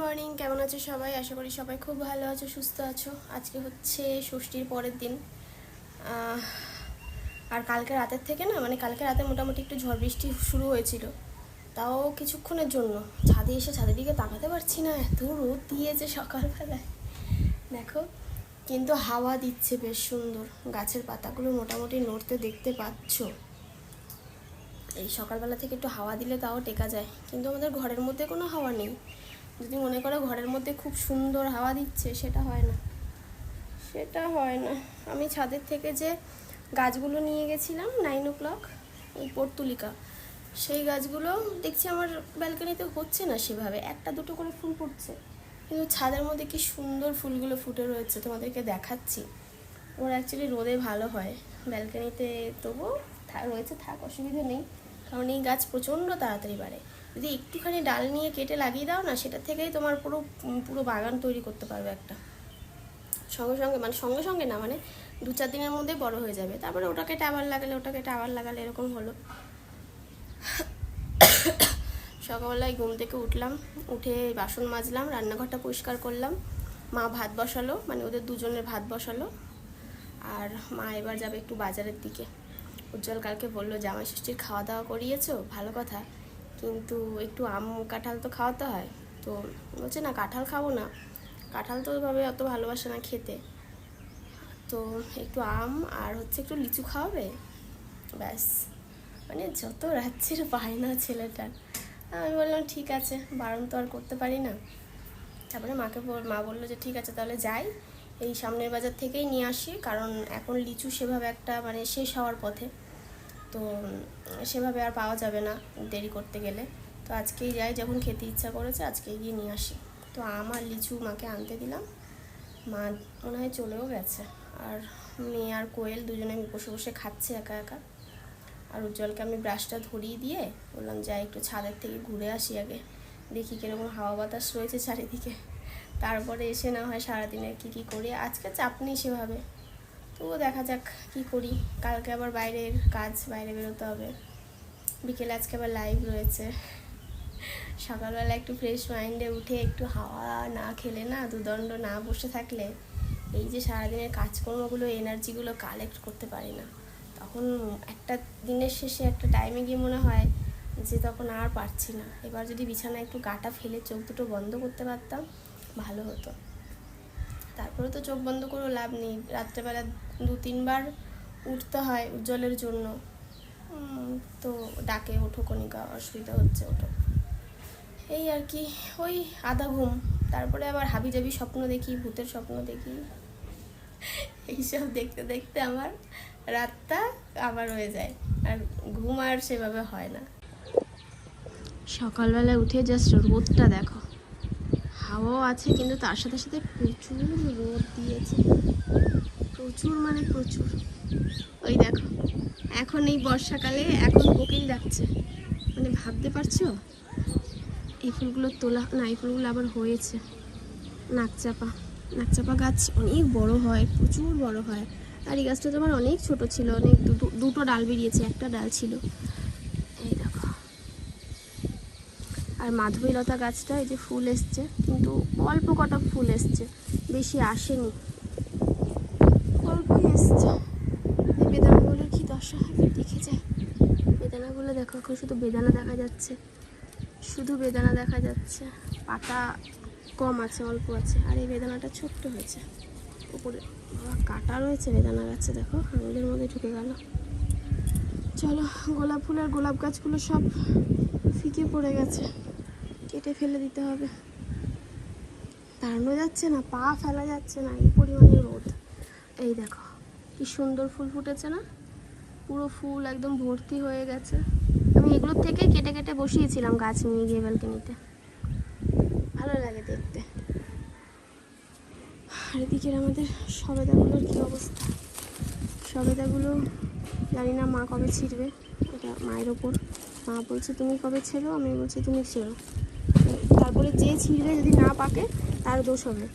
Morning কেমন আছো সবাই? আশা করি সবাই খুব ভালো আছো, সুস্থ আছো। আজকে হচ্ছে ষষ্ঠীর পরের দিন। আর কালকে রাতের থেকে না মানে কালকে রাতে মোটামুটি একটু ঝড় বৃষ্টি শুরু হয়েছিল। তাও কিছুক্ষণের জন্য। ছাদে এসে ছাদের দিকে তাকাতে পারছি না, এত রোদ দিয়েছে সকালবেলায়। দেখো, কিন্তু হাওয়া দিচ্ছে বেশ সুন্দর। গাছের পাতাগুলো মোটামুটি নড়তে দেখতে পাচ্ছো। এই সকালবেলা থেকে একটু হাওয়া দিলে তাও টেকা যায়। কিন্তু আমাদের ঘরের মধ্যে কোনো হাওয়া নেই। যদি মনে করো ঘরের মধ্যে খুব সুন্দর হাওয়া দিচ্ছে, সেটা হয় না। সেটা হয় না। আমি ছাদের থেকে যে গাছগুলো নিয়ে গেছিলাম নাইন ও ক্লক ওই পর্তুলিকা, সেই গাছগুলো দেখছি আমার ব্যালকনিতে হচ্ছে না সেভাবে। একটা দুটো করে ফুল ফুটছে। কিন্তু ছাদের মধ্যে কি সুন্দর ফুলগুলো ফুটে রয়েছে তোমাদেরকে দেখাচ্ছি। ওর অ্যাকচুয়ালি রোদে ভালো হয়। ব্যালকনিতে তবুও থা- রয়েছে, থাক, অসুবিধা নেই। কারণ এই গাছ প্রচণ্ড তাড়াতাড়ি বাড়ে। যদি একটুখানি ডাল নিয়ে কেটে লাগিয়ে দাও না, সেটা থেকেই তোমার পুরো পুরো বাগান তৈরি করতে পারবে একটা। সঙ্গে সঙ্গে মানে সঙ্গে সঙ্গে না মানে দু চার দিনের মধ্যে বড় হয়ে যাবে। তারপরে ওটাকে আবার লাগালে, ওটাকে আবার লাগালে এরকম হলো। সকালবেলায় ঘুম থেকে উঠলাম, উঠে বাসন মাজলাম, রান্নাঘরটা পরিষ্কার করলাম। মা ভাত বসালো মানে ওদের দুজনের ভাত বসালো। আর মা এবার যাবে একটু বাজারের দিকে। উজ্জ্বল কালকে বলল জামাই ষষ্ঠীর খাওয়া দাওয়া করিয়েছো? ভালো কথা। কিন্তু একটু আম, কাঁঠাল তো খাওয়াতে হয়। তো বলছে, না, কাঁঠাল খাব না। কাঁঠাল তো ওইভাবে অত ভালোবাসে না খেতে। তো একটু আম আর হচ্ছে একটু লিচু খাওয়াবে? ব্যাস। মানে যত রাজ্যের বায়না ছেলেটার। আমি বললাম, ঠিক আছে, বারণ তো আর করতে পারি না। তারপরে মাকে মা বলল যে, ঠিক আছে, তাহলে যাই। এই সামনের বাজার থেকেই নিয়ে আসি। কারণ এখন লিচু সেভাবে একটা মানে শেষ হওয়ার পথে। তো সেভাবে আর পাওয়া যাবে না দেরি করতে গেলে। তো আজকেই যাই, যখন খেতে ইচ্ছা করেছে আজকেই গিয়ে নিয়ে আসি। তো আমার লিচু মাকে আনতে দিলাম। মা মনে হয় চলেও গেছে। আর মেয়ে আর কোয়েল দুজনে বসে বসে খাচ্ছে একা একা। আর উজ্জ্বলকে আমি ব্রাশটা ধরিয়ে দিয়ে বললাম, যাই একটু ছাদের থেকে ঘুরে আসি আগে। দেখি কীরকম হাওয়া বাতাস রয়েছে চারিদিকে। তারপরে এসে না হয় সারাদিনে কী কী করি। আজকে চাপ নেই সেভাবে। তবুও দেখা যাক কী করি। কালকে আবার বাইরের কাজ, বাইরে বেরোতে হবে। বিকেলে আজকে আবার লাইভ রয়েছে। সকালবেলা একটু ফ্রেশ মাইন্ডে উঠে একটু হাওয়া না খেলে না, দুদণ্ড না বসে থাকলে এই যে সারাদিনের কাজকর্মগুলো এনার্জিগুলো কালেক্ট করতে পারি না। তখন একটা দিনের শেষে একটা টাইমে গিয়ে মনে হয় যে তখন আর পারছি না। এবার যদি বিছানায় একটু গাটা ফেলে চোখ দুটো বন্ধ করতে পারতাম, ভালো হতো। তারপরে তো চোখ বন্ধ করেও লাভ নেই। রাত্রেবেলা দু তিনবার উঠতে হয় উজ্জ্বলের জন্য। তো ডাকে ওঠো কণিকা, অসুবিধা হচ্ছে, ওঠো। এই আর কি, ওই আধা ঘুম। তারপরে আবার হাবিজাবি স্বপ্ন দেখি, ভূতের স্বপ্ন দেখি। এইসব দেখতে দেখতে আমার রাতটা আবার হয়ে যায়। আর ঘুম আর সেভাবে হয় না। সকালবেলা উঠে জাস্ট রোদটা দেখো। হাওয়াও আছে, কিন্তু তার সাথে সাথে প্রচুর রোদ দিয়েছে। প্রচুর মানে প্রচুর। ওই দেখো, এখন এই বর্ষাকালে এখন কোকিল ডাকছে। মানে ভাবতে পারছ? এই ফুলগুলো তোলা, না, এই ফুলগুলো আবার হয়েছে। নাকচাপা নাকচাপা গাছ অনেক বড় হয়, প্রচুর বড় হয়। আর এই গাছটা তো তোমার অনেক ছোট ছিল, অনেক দুটো ডাল বেরিয়েছে, একটা ডাল ছিল এই দেখো আর মাধবীলতা গাছটা এই যে ফুল এসছে, কিন্তু অল্প কটা ফুল এসছে, বেশি আসেনি। অল্পই এসছে। বেদানাগুলোর কি দশা হবে? দেখে যায় বেদানাগুলো দেখো, এখন শুধু বেদানা দেখা যাচ্ছে। শুধু বেদানা দেখা যাচ্ছে। পাতা কম আছে, অল্প আছে। আর এই বেদানাটা ছোট্ট হয়েছে। উপরে কাটা রয়েছে বেদানা গাছে, দেখো। আঙুলের মধ্যে ঢুকে গেল। চলো, গোলাপ ফুল আর গোলাপ গাছগুলো সব ফিকে পড়ে গেছে। কেটে ফেলে দিতে হবে। দাঁড়ানো যাচ্ছে না, পা ফেলা যাচ্ছে না, এই পরিমাণে রোদ। এই দেখো, কি সুন্দর ফুল ফুটেছে না? পুরো ফুল একদম ভর্তি হয়ে গেছে। আমি এগুলোর থেকে কেটে কেটে বসিয়েছিলাম গাছ নিয়ে গিয়ে ব্যালকনিতে। ভালো লাগে দেখতে। আর এদিকের আমাদের সবেদাগুলোর কী অবস্থা? সবেদাগুলো, জানি না মা কবে ছিঁড়বে, এটা মায়ের ওপর। মা বলছে, তুমি কবে ছেড়ো? আমি বলছি, তুমি ছেড়ো। তারপরে যে ছিঁড়বে যদি না পাকে, তার দোষ হবে।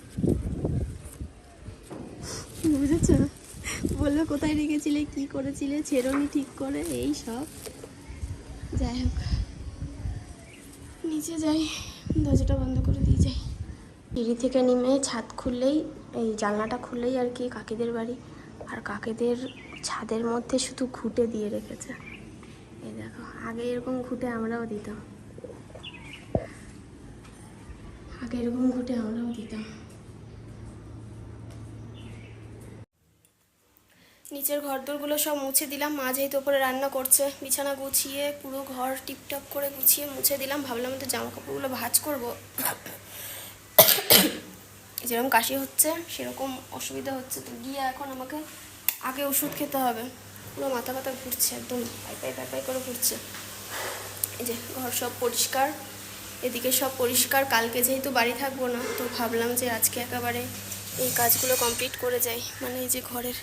বুঝেছ? বলবে কোথায় রেখেছিলে? কি করেছিলে? ছেড়োনি ঠিক করে? এই সব। যাই হোক। নিচে যাই, দরজাটা বন্ধ করে দিয়ে যাই। সিঁড়ি থেকে নেমে ছাদ খুললেই, এই জানলাটা খুললেই আর কি কাকিদের বাড়ি। আর কাকিদের ছাদের মধ্যে শুধু ঘুঁটে দিয়ে রেখেছে। এই দেখো, আগে এরকম ঘুঁটে আমরাও দিতাম। আগে এরকম ঘুঁটে, আমরাও দিতাম। নিচের ঘরদোরগুলো সব মুছে দিলাম। মা যেহেতু ওপরে রান্না করছে, বিছানা গুছিয়ে পুরো ঘর টিপটপ করে গুছিয়ে মুছে দিলাম। ভাবলাম তো জামা কাপড়গুলো ভাঁজ করব। যেরকম কাশি হচ্ছে, সেরকম অসুবিধা হচ্ছে। তো গিয়ে এখন আমাকে আগে ওষুধ খেতে হবে। পুরো মাথা ব্যথা ঘুরছে, একদম পাই পাই পাই পাই করে ঘুরছে। এই যে, ঘর সব পরিষ্কার। এদিকে সব পরিষ্কার, কালকে যেহেতু বাড়ি থাকব না, তো ভাবলাম যে আজকে একেবারে এই কাজগুলো কমপ্লিট করে যাই। মানে এই যে ঘরের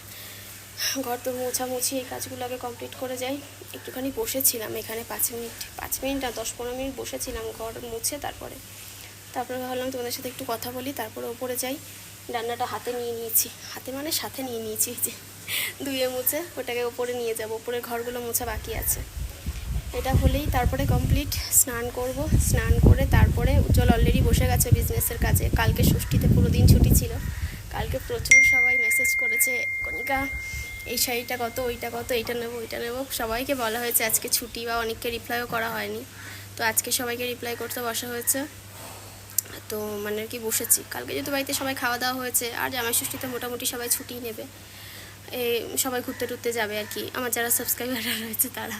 ঘর তো মোছামুছি, এই কাজগুলো আগে কমপ্লিট করে যাই। একটুখানি বসেছিলাম এখানে পাঁচ মিনিট পাঁচ মিনিট না, দশ পনেরো মিনিট বসেছিলাম ঘর মুছে তারপরে। তারপরে ভাবলাম তোমাদের সাথে একটু কথা বলি, তারপরে ওপরে যাই। রান্নাটা হাতে নিয়ে নিয়েছি। হাতে মানে সাথে নিয়ে নিয়েছি যে, ধুয়ে মুছে ওটাকে ওপরে নিয়ে যাব, ওপরের ঘরগুলো মোছা বাকি আছে। এটা হলেই তারপরে কমপ্লিট স্নান করব। স্নান করে তারপরে উজ্জ্বল অলরেডি বসে গেছে বিজনেসের কাজে। কালকে ষষ্ঠীতে পুরো দিন ছুটি ছিল। কালকে প্রচুর সবাই মেসেজ করেছে কনিকা এই শাড়িটা কত, ওইটা কত, এইটা নেব, ওইটা নেব। সবাইকে বলা হয়েছে, আজকে ছুটি বা অনেককে রিপ্লাইও করা হয়নি। তো আজকে সবাইকে রিপ্লাই করতে বসা হয়েছে। তো মানে আর কি বসেছি। কালকে যেহেতু বাড়িতে সবাই খাওয়া দাওয়া হয়েছে, আর জামাই ষষ্ঠীতে মোটামুটি সবাই ছুটি নেবে। সবাই ঘুরতে টুরতে যাবে আর কি। আমার যারা সাবস্ক্রাইবাররা রয়েছে তারা।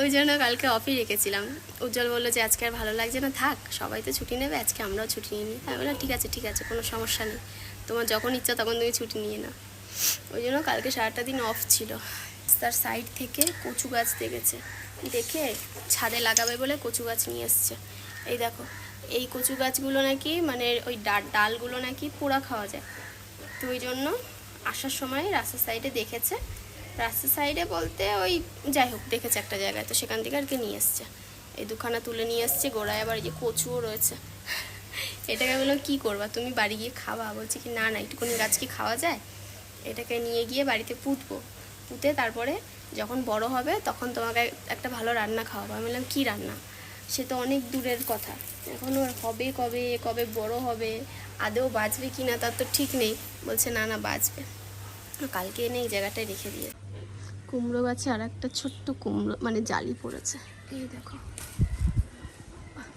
ওই জন্য কালকে অফই রেখেছিলাম। উজ্জ্বল বলল যে, আজকে আর ভালো লাগছে না, থাক, সবাই তো ছুটি নেবে, আজকে আমরাও ছুটি নিয়ে নিই। আমি বললাম, ঠিক আছে ঠিক আছে, কোনো সমস্যা নেই। তোমার যখন ইচ্ছা তখন তুমি ছুটি নিয়ে নাও। ওই জন্য কালকে সারাটা দিন অফ ছিল। তার সাইড থেকে কচু গাছ দেখেছে। দেখে ছাদে লাগাবে বলে কচু গাছ নিয়ে এসছে। এই দেখো, এই কচু গাছগুলো নাকি মানে ওই ডাল ডালগুলো নাকি পোড়া খাওয়া যায়। তো ওই জন্য আসার সময় রাস্তার সাইডে দেখেছে। রাস্তার সাইডে বলতে ওই যাই হোক, দেখেছে একটা জায়গায়। তো সেখান থেকে আর কি নিয়ে এসছে। এই দুখানা তুলে নিয়ে এসছে, গোড়ায় আবার যে কচুও রয়েছে। এটাকে বললাম কী করবা? তুমি বাড়ি গিয়ে খাওয়া? বলছে কি, না না, একটুখানি গাছ কি খাওয়া যায়? এটাকে নিয়ে গিয়ে বাড়িতে পুঁতবো। পুঁতে তারপরে যখন বড় হবে, তখন তোমাকে একটা ভালো রান্না খাওয়াবো। আমি বললাম, কী রান্না? সে তো অনেক দূরের কথা। এখন ওর হবে কবে কবে বড় হবে আদেও বাঁচবে কি না, তার তো ঠিক নেই। বলছে, না না, বাঁচবে। কালকে এনে এই জায়গাটায় রেখে দিয়ে কুমড়ো গাছে আর একটা ছোট্ট কুমড়ো মানে জালি পড়েছে। এই দেখো।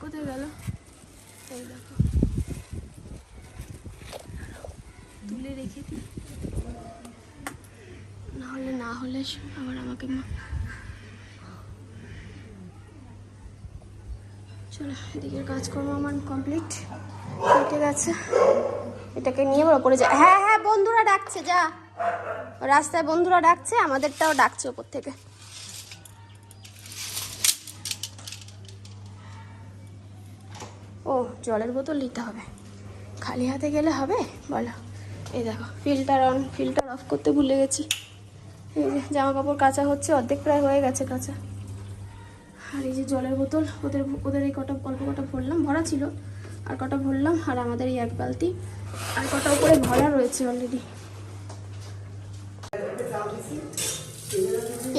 কোথায় গেল? এই দেখো। তুলে রেখে দিই। না হলে না হলে আবার আমাকে চলো, এদিকের কাজকর্ম আমার কমপ্লিট কেটে গেছে। এটাকে নিয়ে এবার ওপরে যা হ্যাঁ হ্যাঁ বন্ধুরা ডাকছে, যা। রাস্তায় বন্ধুরা ডাকছে, আমাদেরটাও ডাকছে ওপর থেকে। ও, জলের বোতল নিতে হবে। খালি হাতে গেলে হবে? বলো। এই দেখো ফিল্টার অন ফিল্টার অফ করতে ভুলে গেছি। এই যে জামা কাপড় কাচা হচ্ছে, অর্ধেক প্রায় হয়ে গেছে কাঁচা। আর এই যে জলের বোতল, ওদের ওদের এই কটা, অল্প কটা ভরলাম, ভরা ছিল। আর কটা ভরলাম, আর আমাদের এই এক বালতি। আর কটা উপরে ভরা রয়েছে অলরেডি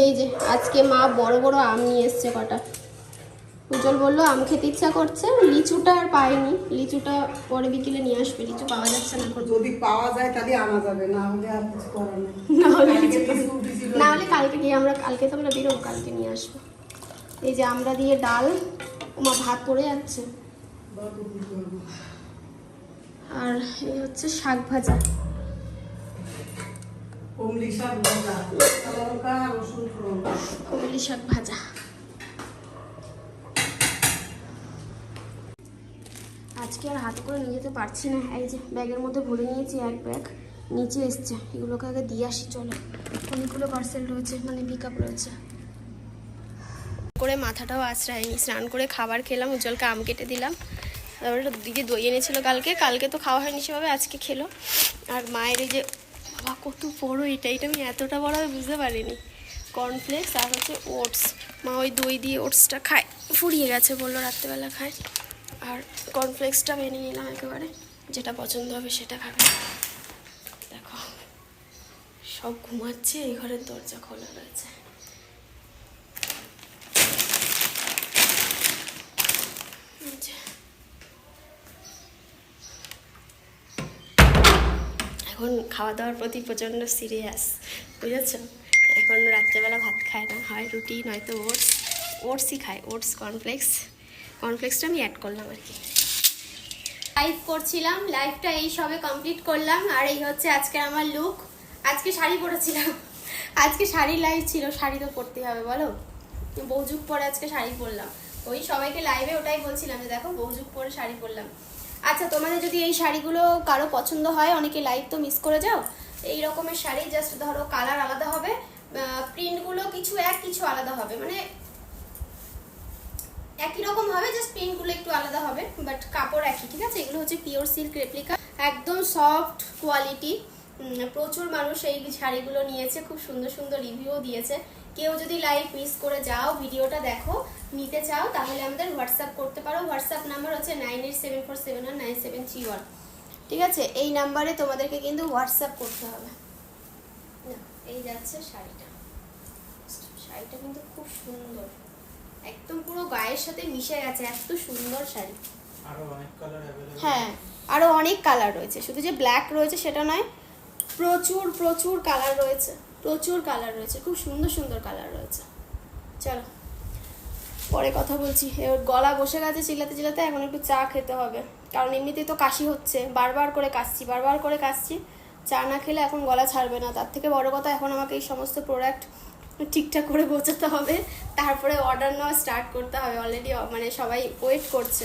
এই যে আজকে মা বড় বড় আম নিয়ে এসছে কটা। উজ্জ্বল বলল আম খেতে ইচ্ছা করছে লিচুটা আর পাইনি। লিচুটা পরে বিকেলে নিয়ে আসবে লিচু পাওয়া যাচ্ছে না। যদি পাওয়া যায় তাহলে আনা যাবে না হলে আর কিছু করার নেই। না হলে কালকে গিয়ে আমরা কালকে তো আমরা বেরোবো কালকে নিয়ে আসব। এই যে আমরা দিয়ে ডাল ওমা ভাত পড়ে যাচ্ছে। আর এই হচ্ছে শাক ভাজা। কমলি শাক ভাজা। আজকে আর হাত করে নিয়ে যেতে পারছি না। এই যে ব্যাগের মধ্যে ভরে নিয়েছি এক ব্যাগ। নিচে এসছে। এগুলোকে আগে দিয়ে আসি, চলো। অনেকগুলো পার্সেল রয়েছে মানে পিক রয়েছে। করে মাথাটাও আশ্রয়নি। স্নান করে খাবার খেলাম, উজ্জ্বলকে আম কেটে দিলাম। তারপরে দিদি দই এনেছিল কালকে। কালকে তো খাওয়া হয়নি সেভাবে, আজকে খেলো। আর মায়ের এই যে বাবা, কত বড় এটা। এটা আমি এতটা বড় আমি বুঝতে পারিনি। কর্নফ্লেক্স আর হচ্ছে ওটস। মা ওই দই দিয়ে ওটসটা খায়। ফুরিয়ে গেছে বলল রাত্রেবেলা খায়। আর কর্নফ্লেক্সটা মেনে নিলাম একেবারে। যেটা পছন্দ হবে সেটা খাবে। দেখো, সব ঘুমাচ্ছে, এই ঘরের দরজা খোলা রয়েছে এই যে, এখন খাওয়া দাওয়ার প্রতি প্রচণ্ড সিরিয়াস বুঝেছ? এখন রাত্রেবেলা ভাত খায় না, হয় রুটি, নয়তো ওটস, ওটসই খায়, ওটস কর্নফ্লেক্স কর্নফ্লেক্সটা আমি অ্যাড করলাম আর কি। লাইভ করছিলাম লাইভটা এই সবে কমপ্লিট করলাম, আর এই হচ্ছে আজকে আমার লুক আজকে শাড়ি পরেছিলাম, আজকে শাড়ি লাইভ ছিল, শাড়ি তো পরতেই হবে, বলো? বৌযুগ পরে আজকে শাড়ি পরলাম। ওই সবাইকে লাইভে ওটাই বলছিলাম যে, দেখো বৌযুগ পরে শাড়ি পরলাম। আচ্ছা তোমাদের যদি এই শাড়িগুলো কারও পছন্দ হয়, অনেকে লাইভ তো মিস করে যাও। এই রকমের শাড়ি জাস্ট ধরো কালার আলাদা হবে। প্রিন্টগুলো কিছু এক, কিছু আলাদা হবে। মানে একই রকম হবে জাস্ট প্রিন্টগুলো একটু আলাদা হবে বাট কাপড় একই, ঠিক আছে? এগুলো হচ্ছে পিওর সিল্ক রেপ্লিকা একদম সফট কোয়ালিটি প্রচুর মানুষ এই শাড়িগুলো নিয়েছে, খুব সুন্দর সুন্দর রিভিউও দিয়েছে। কেউ যদি লাইভ মিস করে যাও ভিডিওটা দেখো নিতে চাও তাহলে আমাদের হোয়াটসঅ্যাপ করতে পারো। হোয়াটসঅ্যাপ নাম্বার হচ্ছে nine eight seven four seven one nine seven three one ঠিক আছে? এই নাম্বারে তোমাদেরকে কিন্তু হোয়াটসঅ্যাপ করতে হবে। না, এই যাচ্ছে শাড়িটা। শাড়িটা কিন্তু খুব সুন্দর। একদম পুরো গায়ের সাথে মিশে গেছে এত সুন্দর শাড়ি। আরও অনেক কালার হ্যাঁ আরও অনেক কালার রয়েছে। শুধু যে ব্ল্যাক রয়েছে সেটা নয় প্রচুর প্রচুর কালার রয়েছে। প্রচুর কালার রয়েছে, খুব সুন্দর সুন্দর কালার রয়েছে। চলো, পরে কথা বলছি। এবার গলা বসে গেছে চিল্লাতে চিল্লাতে, এখন একটু চা খেতে হবে। কারণ এমনিতেই তো কাশি হচ্ছে, বারবার করে কাশছি, বারবার করে কাশছি। চা না খেলে এখন গলা ছাড়বে না। তার থেকে বড় কথা, এখন আমাকে এই সমস্ত প্রোডাক্ট ঠিকঠাক করে বোঝাতে হবে। তারপরে অর্ডার নেওয়া স্টার্ট করতে হবে। অলরেডি মানে সবাই ওয়েট করছে।